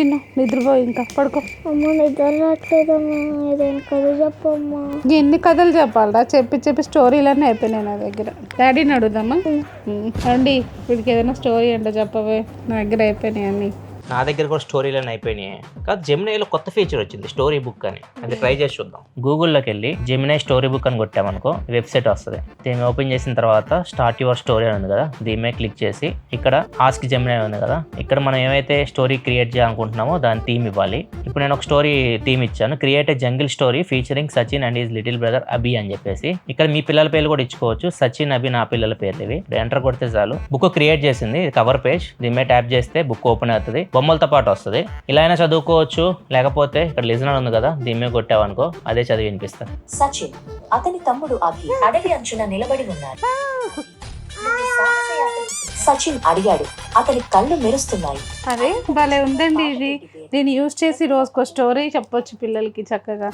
చిన్న నిద్రపో ఇంకా పడుకో. అమ్మ నిద్ర రావట్లేదమ్మా ఏదైనా కథ చెప్పమ్మా. ఎన్ని కథలు చెప్పాలరా? చెప్పి చెప్పి స్టోరీలన్నీ అయిపోయినాయి నా దగ్గర. డాడీని అడుగుదామా? రండి వీడికి ఏదైనా స్టోరీ అంటే చెప్పవే. నా దగ్గర అయిపోయినాయి అన్నీ. నా దగ్గర కూడా స్టోరీలను అయిపోయినాయి. కాదు జెమినైలో కొత్త ఫీచర్ వచ్చింది స్టోరీ బుక్ అని. అది ట్రై చేసి చూద్దాం. గూగుల్లోకి వెళ్ళి జెమినై స్టోరీ బుక్ అని కొట్టామనుకో వెబ్సైట్ వస్తుంది. దీన్ని ఓపెన్ చేసిన తర్వాత స్టార్ట్ యువర్ స్టోరీ అని ఉంది కదా దీని మీద క్లిక్ చేసి ఇక్కడ ఆస్క్ జెమినై ఉంది కదా ఇక్కడ మనం ఏమైతే స్టోరీ క్రియేట్ చేయాలనుకుంటున్నామో దాని థీమ్ ఇవ్వాలి. ఇప్పుడు నేను ఒక స్టోరీ థీమ్ ఇచ్చాను create jungle story featuring Sachin and is little brother Abhi అని చెప్పేసి. ఇక్కడ మీ పిల్లల పేర్లు కూడా ఇచ్చుకోవచ్చు సచిన్ అభి నా పిల్లల పేర్లు ఇవి. ఎంటర్ కొడితే చాలు. బుక్ క్రియేట్ చేసింది కవర్ పేజ్ దీని మీద ట్యాప్ చేస్తే బుక్ ఓపెన్ అవుతుంది. బొమ్మలతో పాటు వస్తుంది. ఇలా అయినా చదువుకోవచ్చు లేకపోతే ఇక్కడ లిజనర్ ఉంది కదా దీని మీద కొట్టావనుకో అదే చదివి వినిపిస్తాను. సచిన్ అతని తమ్ముడు అభి అడవి అంచున నిలబడి ఉన్నారు. సచిన్ అడిగాడు అతని కళ్ళు మెరుస్తున్నాయి. అరే భలే ఉందండి ఇది. దీన్ని యూజ్ చేసి రోజుకో స్టోరీ చెప్పొచ్చు పిల్లలకి చక్కగా.